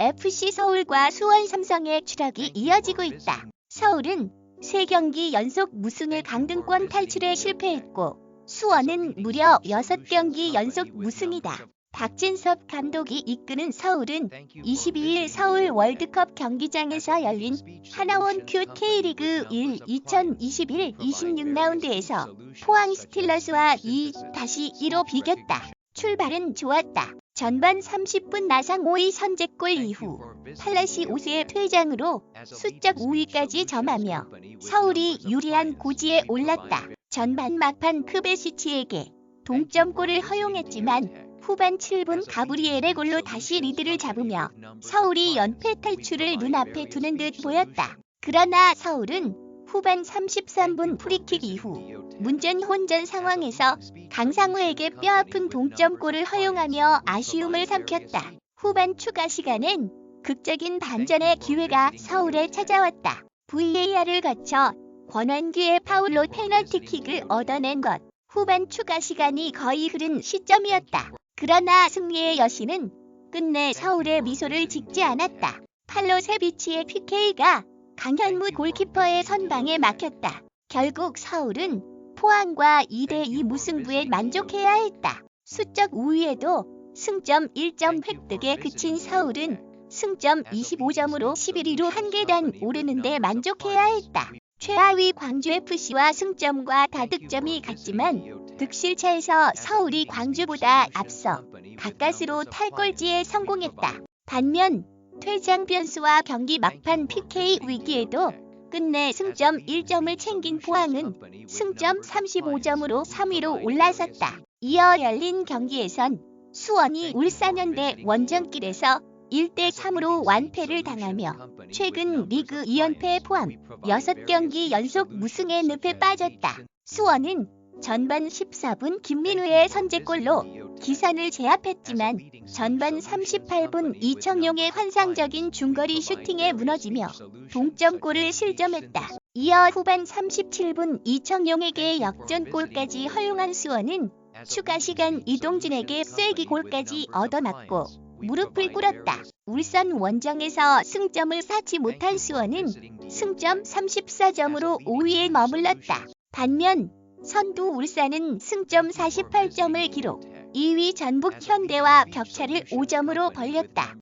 FC 서울과 수원 삼성의 추락이 이어지고 있다. 서울은 3경기 연속 무승을 강등권 탈출에 실패했고 수원은 무려 6경기 연속 무승이다. 박진섭 감독이 이끄는 서울은 22일 서울 월드컵 경기장에서 열린 하나원 큐 K리그 1 2021 26라운드에서 포항 스틸러스와 2-2로 비겼다. 출발은 좋았다. 전반 30분 나상 5위 선제골 이후 팔라시 오스의 퇴장으로 수적 5위까지 점하며 서울이 유리한 고지에 올랐다. 전반 막판 크베시치에게 동점골을 허용했지만 후반 7분 가브리엘의 골로 다시 리드를 잡으며 서울이 연패 탈출을 눈앞에 두는 듯 보였다. 그러나 서울은 후반 33분 프리킥 이후 문전 혼전 상황에서 강상우에게 뼈아픈 동점골을 허용하며 아쉬움을 삼켰다. 후반 추가 시간엔 극적인 반전의 기회가 서울에 찾아왔다. VAR을 거쳐 권한규의 파울로 페널티킥을 얻어낸 것. 후반 추가 시간이 거의 흐른 시점이었다. 그러나 승리의 여신은 끝내 서울의 미소를 짓지 않았다. 팔로 세비치의 PK가 강현무 골키퍼의 선방에 막혔다. 결국 서울은 포항과 2대2 무승부에 만족해야 했다. 수적 우위에도 승점 1점 획득에 그친 서울은 승점 25점으로 11위로 한 계단 오르는데 만족해야 했다. 최하위 광주FC와 승점과 다득점이 같지만 득실차에서 서울이 광주보다 앞서 가까스로 탈골지에 성공했다. 반면 퇴장 변수와 경기 막판 PK 위기에도 끝내 승점 1점을 챙긴 포항은 승점 35점으로 3위로 올라섰다. 이어 열린 경기에선 수원이 울산현대 원정길에서 1대3으로 완패를 당하며 최근 리그 2연패 포함 6경기 연속 무승의 늪에 빠졌다. 수원은 전반 14분 김민우의 선제골로 기선을 제압했지만 전반 38분 이청용의 환상적인 중거리 슈팅에 무너지며 동점골을 실점했다. 이어 후반 37분 이청용에게 역전골까지 허용한 수원은 추가 시간 이동진에게 쐐기 골까지 얻어맞고 무릎을 꿇었다. 울산 원정에서 승점을 쌓지 못한 수원은 승점 34점으로 5위에 머물렀다. 반면 선두 울산은 승점 48점을 기록 2위 전북 현대와 격차를 5점으로 벌렸다.